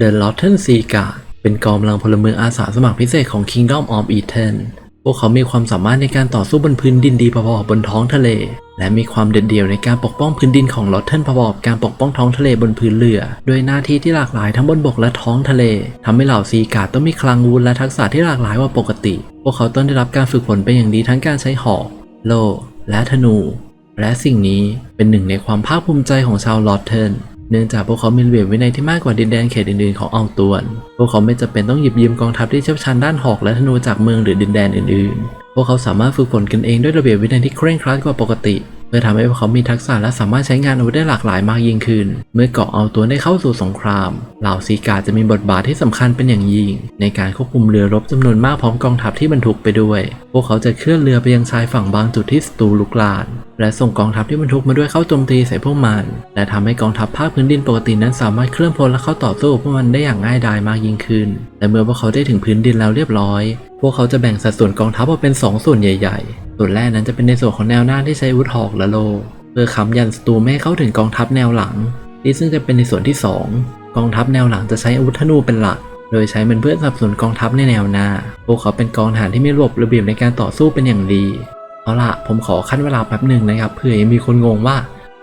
The Lawton Sea Guard เป็นกองกำลังพลเมืองอาสาสมัครพิเศษของ Kingdom of Eden พวกเขามีความสามารถในการต่อสู้บนพื้นดินดีพอๆกับบนท้องทะเล และมีความเด็ดเดี่ยวในการปกป้องพื้นดินของลอตเทนพอๆกับการปกป้องท้องทะเลบนพื้นเรือด้วยหน้าที่ที่หลากหลายทั้งบนบกและท้องทะเลทำให้เหล่าซีการ์ต้องมีคลังวุธและทักษะที่หลากหลายกว่าปกติ พวกเขาต้องได้รับการฝึกฝนเป็นอย่างดีทั้งการใช้หอกโล่และธนู และสิ่งนี้เป็นหนึ่งในความภาคภูมิใจของชาวลอตเทน เนื่องจากพวกเขามีระเบียบวินัยที่มากกว่าดินแดนเขตอื่นๆของอัลตวน พวกเขาไม่จำเป็นต้องหยิบยืมกองทัพที่เชี่ยวชาญด้านหอกและธนูจากเมืองหรือดินแดนอื่นๆ พวกเขาสามารถฝึกฝนกันเองด้วยระเบียบวินัยที่เคร่งครัดกว่าปกติ พื่อทำให้พวกเขามีทักษะและสามารถใช้งานอาวุธได้หลากหลายมากยิ่งขึ้น เมื่อเกาะเอาตัวได้เข้าสู่สงคราม เหล่าซีการ์จะมีบทบาทที่สำคัญเป็นอย่างยิ่ง ในการควบคุมเรือรบจำนวนมากพร้อมกองทัพที่บรรทุกไปด้วย พวกเขาจะเคลื่อนเรือไปยังชายฝั่งบางจุดที่ศัตรูลุกลานและส่งกองทัพที่บรรทุกมาด้วยเข้าโจมตีใส่พวกมัน และทำให้กองทัพภาคพื้นดินปกตินั้นสามารถเคลื่อนพลและเข้าต่อสู้พวกมันได้อย่างง่ายดายมากยิ่งขึ้นและเมื่อพวกเขาได้ถึงพื้นดินแล้วเรียบร้อย พวกเขาจะแบ่งสัดส่วนกองทัพออกเป็นสองส่วนใหญ่ๆส่วนแรกนั้นจะเป็นในส่วนของแนวหน้าที่ใช้อาวุธหอกและโล เพื่อค้ำยันศัตรูไม่ให้เข้าถึงกองทัพแนวหลังที่ซึ่งจะเป็นในส่วนที่ 2 กองทัพแนวหลังจะใช้อาวุธธนูเป็นหลัก โดยใช้เป็นเพื่อสนับสนุนกองทัพในแนวหน้า พวกเขาเป็นกองทหารที่มีระบบระเบียบในการต่อสู้เป็นอย่างดี เอาล่ะผมขอขั้นเวลาแป๊บหนึ่งนะครับเผื่อยังมีคนงงว่า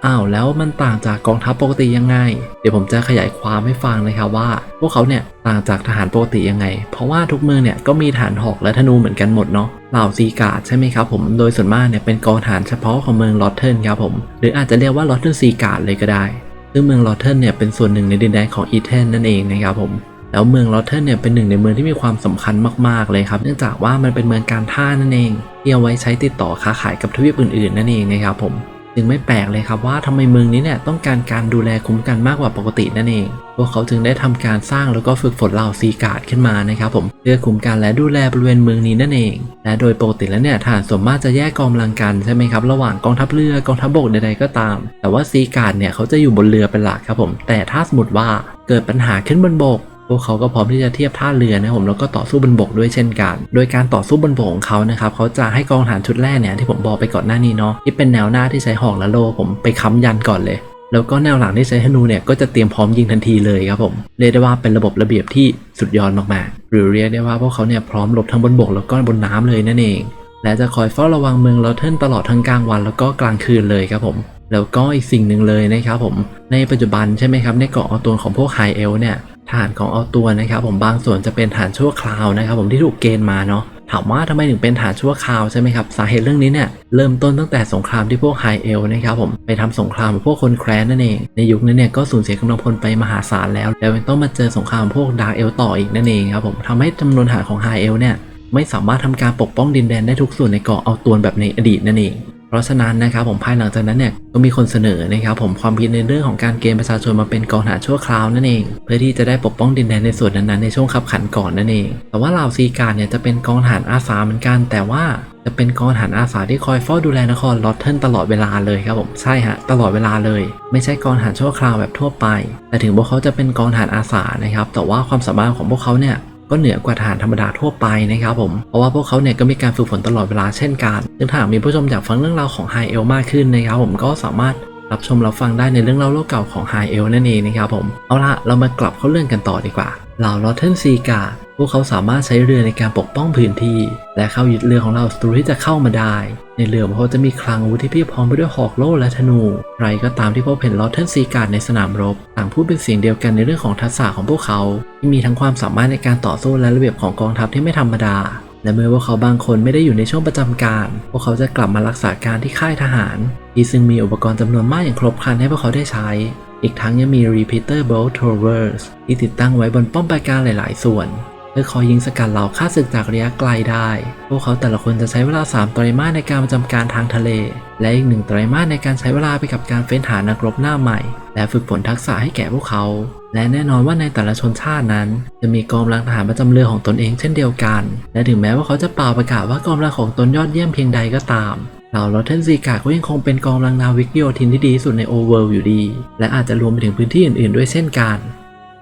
อ้าวแล้วมันต่างจากกองทัพปกติยังไง เดี๋ยวผมจะขยายความให้ฟังนะครับว่า พวกเขาเนี่ยต่างจากทหารปกติยังไง เพราะว่าทุกเมืองเนี่ยก็มีฐานหอกและธนูเหมือนกันหมดเนาะเหล่าซีการ์ดใช่ไหมครับผมโดยส่วนมากเนี่ยเป็นกองทหารเฉพาะของเมืองลอตเทิร์นครับผม หรืออาจจะเรียกว่าลอตเทิร์ซีการ์ดเลยก็ได้ ซึ่งเมืองลอตเทิร์นเนี่ยเป็นส่วนหนึ่งในดินแดนของอีเทนนั่นเองนะครับผมแล้วเมืองลอตเทิร์นเนี่ยเป็นหนึ่งในเมืองที่มีความสำคัญมากๆเลยครับ เนื่องจากว่ามันเป็นเมืองการท่านั่นเองที่เอาไว้ใช้ติดต่อค้าขายกับทวีปอื่นๆนั่นเองนะครับผม จึงไม่แปลกเลยครับว่าทำไมเมืองนี้เนี่ยต้องการการดูแลคุ้มกันมากกว่าปกตินั่นเอง พวกเขาจึงได้ทำการสร้างแล้วก็ฝึกฝนเหล่าซีการ์ดขึ้นมานะครับผมเพื่อคุ้มกันและดูแลบริเวณเมืองนี้นั่นเอง และโดยปกติแล้วเนี่ยทหารส่วนมากจะแยกกองกำลังกันใช่ไหมครับระหว่างกองทัพเรือกองทัพบกใดๆก็ตาม แต่ว่าซีการ์ดเนี่ยเขาจะอยู่บนเรือเป็นหลักครับผม แต่ถ้าสมมติว่าเกิดปัญหาขึ้นบนบก พวกเขาก็พร้อมที่จะเทียบท่าเรือนะผมแล้วก็ต่อสู้บนบกด้วยเช่นกัน โดยการต่อสู้บนบกของเขานะครับเขาจะให้กองทหารชุดแรกเนี่ยที่ผมบอกไปก่อนหน้านี้เนาะที่เป็นแนวหน้าที่ใช้หอกและโล่ผมไปค้ำยันก่อนเลย แล้วก็แนวหลังที่ใช้ธนูเนี่ยก็จะเตรียมพร้อมยิงทันทีเลยครับผมเรียกได้ว่าเป็นระบบระเบียบที่สุดยอดมากๆ หรือเรียกได้ว่าพวกเขาเนี่ยพร้อมรบทั้งบนบกแล้วก็บนน้ำเลยนั่นเอง และจะคอยเฝ้าระวังเมืองลอเทิร์นตลอดทั้งกลางวันแล้วก็กลางคืนเลยครับผมแล้วก็อีกสิ่งหนึ่งเลยนะครับผมในปัจจุบันใช่ไหมครับในเกาะอตัวของพวกไฮเอลเนี่ย ฐานของเอาตัวนะครับผมบางส่วนจะเป็นฐานชั่วคราวนะครับผมที่ถูกเกณฑ์มาเนาะถามว่าทำไมถึงเป็นฐานชั่วคราวใช่ไหมครับสาเหตุเรื่องนี้เนี่ยเริ่มต้นตั้งแต่สงครามที่พวกไฮเอลนะครับผมไปทำสงครามกับพวกคนแคร์นั่นเอง ในยุคนั้นเนี่ยก็สูญเสียกำลังพลไปมหาศาลแล้ว แล้วยังต้องมาเจอสงครามพวกดาร์เอลต่ออีกนั่นเองครับผมทำให้จำนวนฐานของไฮเอลเนี่ยไม่สามารถทำการปกป้องดินแดนได้ทุกส่วนในเกาะเอาตัวแบบในอดีตนั่นเอง เพราะฉะนั้นนะครับผมภายหลังจากนั้นเนี่ยก็มีคนเสนอนะครับผมความคิดในเรื่องของการเกณฑ์ประชาชนมาเป็นกองทหารชั่วคราวนั่นเอง เพื่อที่จะได้ปกป้องดินแดนในส่วนนั้นๆในช่วงขับขันก่อนนั่นเอง แต่ว่าเหล่าซีการเนี่ยจะเป็นกองทหารอาสาเหมือนกัน แต่ว่าจะเป็นกองทหารอาสาที่คอยเฝ้าดูแลนครลอตเทิร์นตลอดเวลาเลยครับผมใช่ฮะตลอดเวลาเลย ไม่ใช่กองทหารชั่วคราวแบบทั่วไป แต่ถึงพวกเขาจะเป็นกองทหารอาสานะครับแต่ว่าความสามารถของพวกเขาเนี่ย ก็เหนือกว่าทหารธรรมดาทั่วไปนะครับผม เพราะว่าพวกเขาเนี่ยก็มีการฝึกฝนตลอดเวลาเช่นกันซึ่งถ้าหากมีผู้ชมอยากฟังเรื่องราวของไฮเอลมากขึ้นนะครับผมก็สามารถรับชมรับฟังได้ในเรื่องเล่าโลกเก่าของไฮเอลนั่นเองนะครับผม เอาละเรามากลับเข้าเรื่องกันต่อดีกว่าเหล่าลอเทนซีกา พวกเขาสามารถใช้เรือในการปกป้องพื้นที่ และเข้ายึดเรือของเราศัตรูที่จะเข้ามาได้ ในเรือของเขาจะมีคลังอาวุธที่เพียบพร้อมไปด้วยหอกโล่และธนู ใครก็ตามที่พบเห็นลอเทนซีการ์ในสนามรบ ต่างพูดเป็นเสียงเดียวกันในเรื่องของทักษะของพวกเขา ที่มีทั้งความสามารถในการต่อสู้และระเบียบของกองทัพที่ไม่ธรรมดา และเมื่อพวกเขาบางคนไม่ได้อยู่ในช่วงประจำการ พวกเขาจะกลับมารักษาการที่ค่ายทหาร ที่ซึ่งมีอุปกรณ์จำนวนมากอย่างครบครันให้พวกเขาได้ใช้อีกทั้งยังมี repeater bolt throwers ที่ติดตั้งไว้บนป้อมปราการหลาย ๆ ส่วน พื่อคอยยิงสกัดเหล่าข้าศึกจากระยะไกลได้ พวกเขาแต่ละคนจะใช้เวลา 3 ไตรมาสในการประจำการทางทะเล และอีกหนึ่งไตรมาสในการใช้เวลาไปกับการเฟ้นหานักรบหน้าใหม่ และฝึกฝนทักษะให้แก่พวกเขา และแน่นอนว่าในแต่ละชนชาตินั้น จะมีกองกำลังทหารประจำเรือของตนเองเช่นเดียวกัน และถึงแม้ว่าเขาจะเป่าประกาศว่ากองกำลังของตนยอดเยี่ยมเพียงใดก็ตามเหล่าลอเทนซีกาก็ยังคงเป็นกองกำลังนาวิกโยธินที่ดีสุดในโอเวอร์อยู่ดี และอาจจะรวมไปถึงพื้นที่อื่นๆ ด้วยเช่นกัน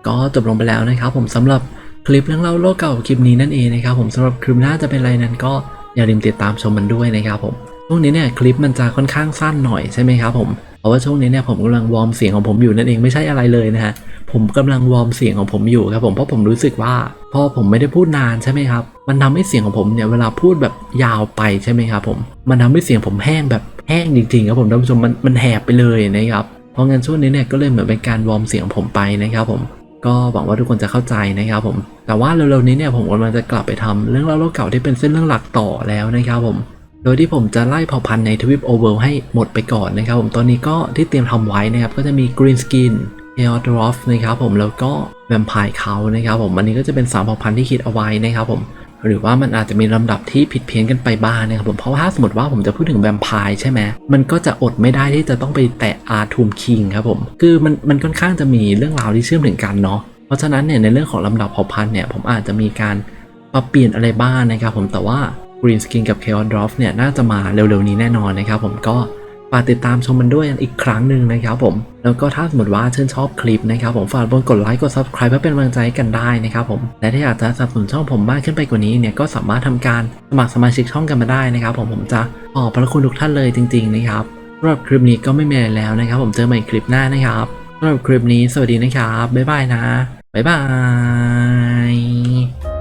ก็จบลงไปแล้วนะครับผมสำหรับ คลิปเรื่องเล่าโลกเก่าคลิปนี้นั่นเองนะครับผมสำหรับคลิปหน้าจะเป็นอะไรนั้นก็อย่าลืมติดตามชมมันด้วยนะครับผมช่วงนี้เนี่ยคลิปมันจะค่อนข้างสั้นหน่อยใช่ไหมครับผมเพราะว่าช่วงนี้เนี่ยผมกำลังวอร์มเสียงของผมอยู่นั่นเองไม่ใช่อะไรเลยนะฮะผมกำลังวอร์มเสียงของผมอยู่ครับผมเพราะผมรู้สึกว่าพอผมไม่ได้พูดนานใช่ไหมครับมันทำให้เสียงของผมเนี่ยเวลาพูดแบบยาวไปใช่ไหมครับผมมันทำให้เสียงผมแห้งแบบแห้งจริงๆครับผมท่านผู้ชมมันมันแหบไปเลยนะครับเพราะงั้นช่วงนี้เนี่ยก็เลยเหมือนเป็นการวอร์มเสียงผมไปนะครับผม ก็หวังว่าทุกคนจะเข้าใจนะครับผม แต่ว่าเร็วๆนี้เนี่ยผมกำลังจะกลับไปทำเรื่องเล่าเก่าที่เป็นเส้นเรื่องหลักต่อแล้วนะครับผม โดยที่ผมจะไล่เผ่าพันธุ์ในทวิปโอเวลให้หมดไปก่อนนะครับผมตอนนี้ก็ที่เตรียมทำไว้นะครับก็จะมี Green Skin e o d r o f นะครับผมแล้วก็แวมไพร์เขานะครับผมอันนี้ก็จะเป็นสามเผ่าพันธุ์ที่คิดเอาไว้นะครับผม หรือว่ามันอาจจะมีลำดับที่ผิดเพี้ยนกันไปบ้างนะครับผมเพราะว่าถ้าสมมติว่าผมจะพูดถึงแวมไพร์ใช่ไหมมันก็จะอดไม่ได้ที่จะต้องไปแตะอาร์ทูมคิงครับผมคือมันมันค่อนข้างจะมีเรื่องราวที่เชื่อมถึงกันเนาะเพราะฉะนั้นเนี่ยในเรื่องของลำดับเผ่าพันธุ์เนี่ยผมอาจจะมีการปรับเปลี่ยนอะไรบ้างนะครับผมแต่ว่า Green Skin กับ Chaos Drop เนี่ยน่าจะมาเร็วๆนี้แน่นอนนะครับผมก็ ฝากติดตามชมมันด้วยอีกครั้งหนึ่งนะครับผมแล้วก็ถ้าสมมติว่าชื่นชอบคลิปนะครับผมฝากบนกดไลค์กด subscribe เพื่อเป็นกำลังใจกันได้นะครับผมและถ้าอยากจะสนับสนุนช่องผมมากขึ้นไปกว่านี้เนี่ยก็สามารถทำการสมัครสมาชิกช่องกันมาได้นะครับ ผมผมจะขอบพระคุณทุกท่านเลยจริง ๆ นะครับสำหรับคลิปนี้ก็ไม่มีอะไรแล้วนะครับ ผมเจอใหม่คลิปหน้านะครับสำหรับคลิปนี้สวัสดีนะครับบ๊ายบายนะบ๊ายบาย